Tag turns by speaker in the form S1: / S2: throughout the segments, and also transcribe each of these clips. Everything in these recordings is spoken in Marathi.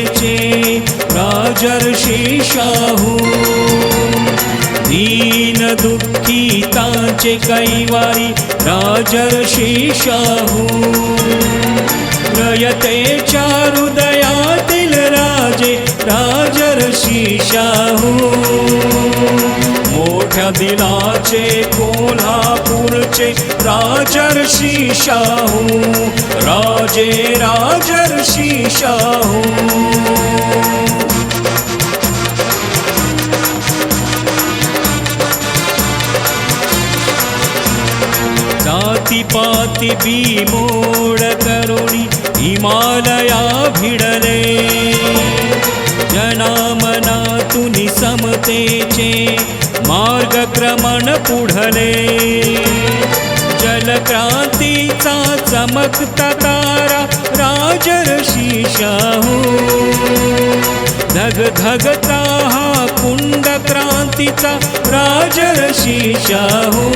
S1: समतेचे राजर्षी शाहू. दीन दुःखितांचे कैवारी राजर्षी शाहू. रयतेच्या हृदयातील राजे राजर्षी शाहू. मोठ्या दिलाचे कोल्हापूरचे राजर्षी शाहू. राजे राजर्षी शाहू. पाती बी मोड करुणी हिमालया भिडले. जनामनातून समतेचे मार्गक्रमण पुढले. जलक्रांतीचा चमकता तारा राजर्षी शाहू. धग धगता हा कुंड क्रांतीचा राजर्षी शाहू.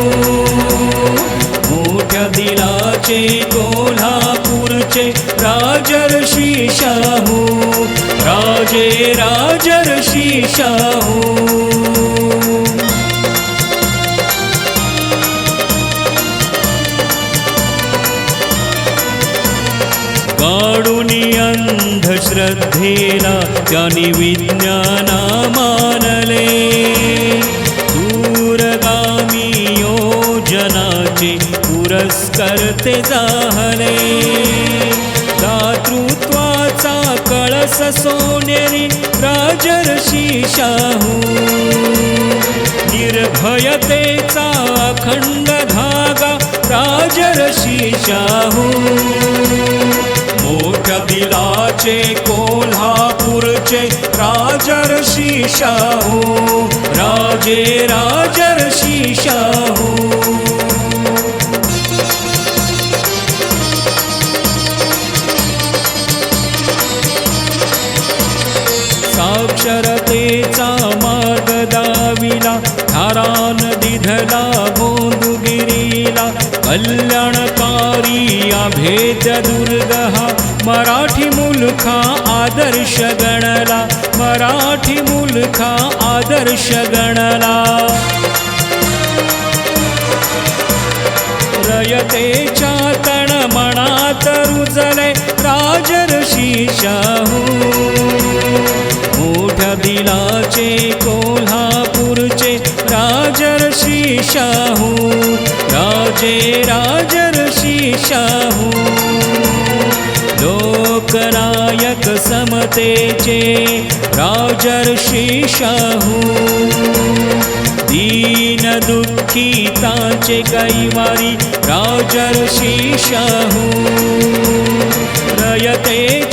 S1: मोठ्या दिलाचे कोल्हापूरचे राजर्षी शाहू. राजे राजर्षी शाहू. अंधश्रद्धेला त्यांनी विज्ञाना मानले दूरगामी योजनाचे पुरस्कर्ते जाहले। दातृत्वाचा कळस सोनेरी राजर्षी शाहू। निर्भयतेचा अखंड धागा राजर्षी शाहू। दिलाचे कोल्हापूरचे राजर्षी शाहू. राजे राजर्षी शाहू. साक्षरतेचा मार्ग दाविला धारान दिधला गोंदुगिरीला. कल्याणकारी अभेद दुर्गहा मराठी मुलखा आदर्श गणला. मराठी मुलखा आदर्श गणला. रयतेच्या तण मनात रुजले राजर्षी शाहू. मोठ्या दिलाचे कोल्हापूरचे राजर्षी शाहू. राजे राजर्षी शाहू. समतेचे राजर्षी शाहू. दीन दुःखितांचे कैवारी राजर्षी शाहू. रयते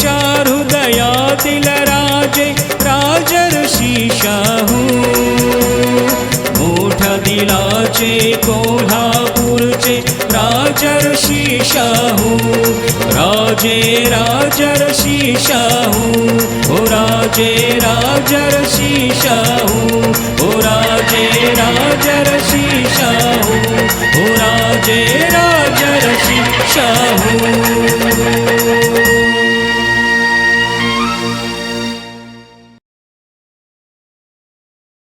S1: हृदयातील राजे राजर्षी शाहू. मोठ दिलाचे कोल्हा राजर्षी शाहू राजे राजर्षी शाहू हो राजे राजर्षी शाहू हो राजे राजर्षी शाहू हो राजे राजर्षी शाहू